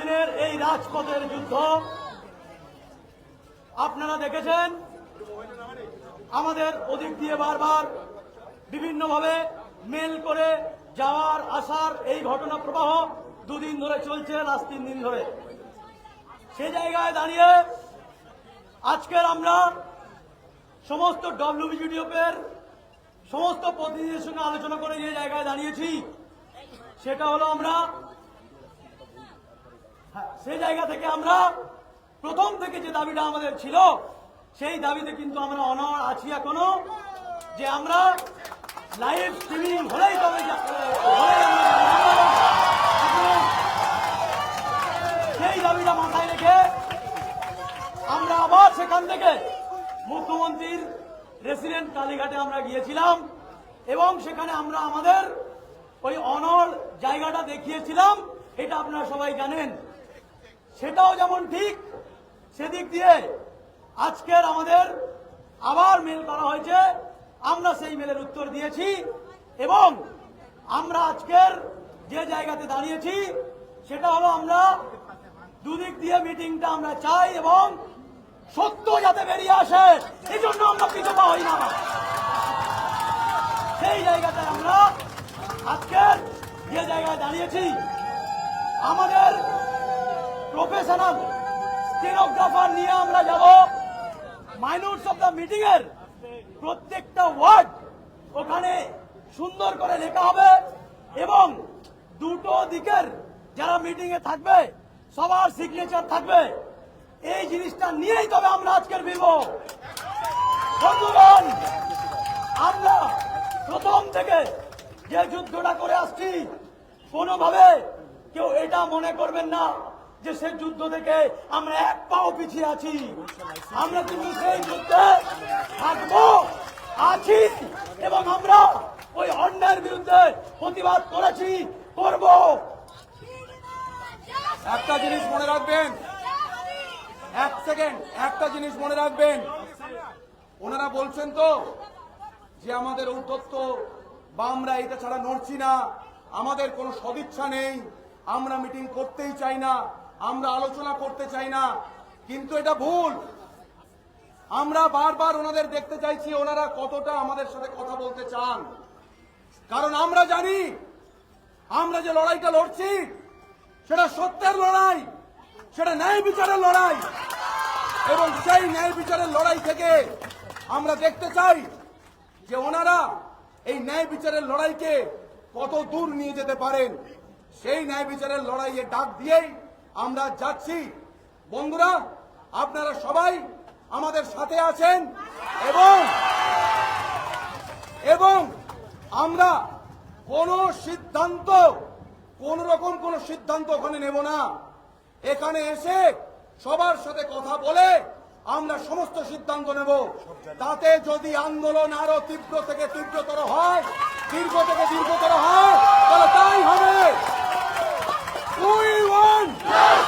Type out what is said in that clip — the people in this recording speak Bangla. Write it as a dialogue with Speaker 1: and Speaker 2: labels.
Speaker 1: দুদিনের এই রাজপথের যুদ্ধ। আপনারা দেখেছেন? আমাদের ওদিক দিয়ে বারবার বিভিন্নভাবে মেল করে যাওয়ার আসার এই ঘটনা প্রবাহ দুদিন ধরে চলছে, লাস্ট তিন দিন ধরে। সে জায়গায় দাঁড়িয়ে আজকের আমরা সমস্ত ডব্লিউবিজিডিএফের সমস্ত প্রতিনিধিদের সঙ্গে আলোচনা করে যে জায়গায় দাঁড়িয়েছি, সেটা হলো আমরা সেই জায়গা থেকে আমরা প্রথম থেকে যে দাবিটা আমাদের ছিল, সেই দাবিতে কিন্তু আমরা অনর আছি এখনও, যে আমরা লাইভ স্ট্রিমিং হলেই তবে সেই দাবিটা মাথায় রেখে আমরা আবার সেখান থেকে মুখ্যমন্ত্রীর রেসিডেন্ট কালীঘাটে আমরা গিয়েছিলাম এবং সেখানে আমরা আমাদের ওই অনর জায়গাটা দেখিয়েছিলাম, এটা আপনারা সবাই জানেন। সেটাও যেমন ঠিক, সেদিক দিয়ে আজকের আমাদের আবার মেল করা হয়েছে। আমরা সেই মেলের উত্তর দিয়েছি এবং আমরা আজকের যে জায়গাতে দাঁড়িয়েছি, সেটা হলো আমরা দুদিক দিয়ে মিটিংটা আমরা চাই এবং সত্য যাতে বেরিয়ে আসে এই জন্য আমরা পিছপা হই না। সেই জায়গাতে আমরা আজকের যে জায়গায় দাঁড়িয়েছি, আমাদের প্রফেশনাল স্টেনোগ্রাফার নিয়ে আমরা যাব। মাইনুটস অফ দ্য মিটিং এর প্রত্যেকটা ওয়ার্ড ওখানে সুন্দর করে লেখা হবে এবং দুটো দিকের যারা মিটিং এ থাকবে, সবার সিগনেচার থাকবে। এই জিনিসটা নিয়েই তবে আমরা আজকের বিব বন্ধুগণ, আমরা প্রথম থেকে যে যুদ্ধটা করে আসছি, কোনোভাবে কেউ এটা মনে করবেন না। যে সেই যুদ্ধ থেকে আমরা এক পাও পিছিয়ে আছি। আমরা কিন্তু সেই যুদ্ধে থাকব, আছি এবং আমরা ওই অন্যায়ের বিরুদ্ধে প্রতিবাদ করেছি, করব।
Speaker 2: একটা জিনিস মনে রাখবেন। এক সেকেন্ড, একটা জিনিস মনে রাখবেন। ওনারা বলছেন তো যে আমাদের ঔদ্ধত্য বা আমরা এটা ছাড়া নড়ছি না, আমাদের কোনো সদিচ্ছা নেই, আমরা মিটিং করতেই চাই না। আমরা আলোচনা করতে চাই না, কিন্তু এটা ভুল। আমরা বারবার ওনাদের দেখতে চাইছি, ওনারা কতটা আমাদের সাথে কথা বলতে চান। কারণ আমরা জানি, আমরা যে লড়াইটা লড়ছি, সেটা সত্যের লড়াই, সেটা ন্যায় বিচারের লড়াই। এবং সেই ন্যায় বিচারের লড়াই থেকে আমরা দেখতে চাই যে ওনারা এই ন্যায় বিচারের লড়াইকে কত দূর নিয়ে যেতে পারেন। সেই ন্যায় বিচারের লড়াইয়ে ডাক দিয়েই আমরা যাচ্ছি। বন্ধুরা, আপনারা সবাই আমাদের সাথে আছেন এবং এবং আমরা কোন সিদ্ধান্ত, কোন রকম কোন সিদ্ধান্ত ওখানে নেব না। এখানে এসে সবার সাথে কথা বলে আমরা সমস্ত সিদ্ধান্ত নেব। তাতে যদি আন্দোলন আরও তীব্র থেকে তীব্রতর হয়, দীর্ঘ থেকে দীর্ঘতর হয়, তাহলে তাই হবে। We won!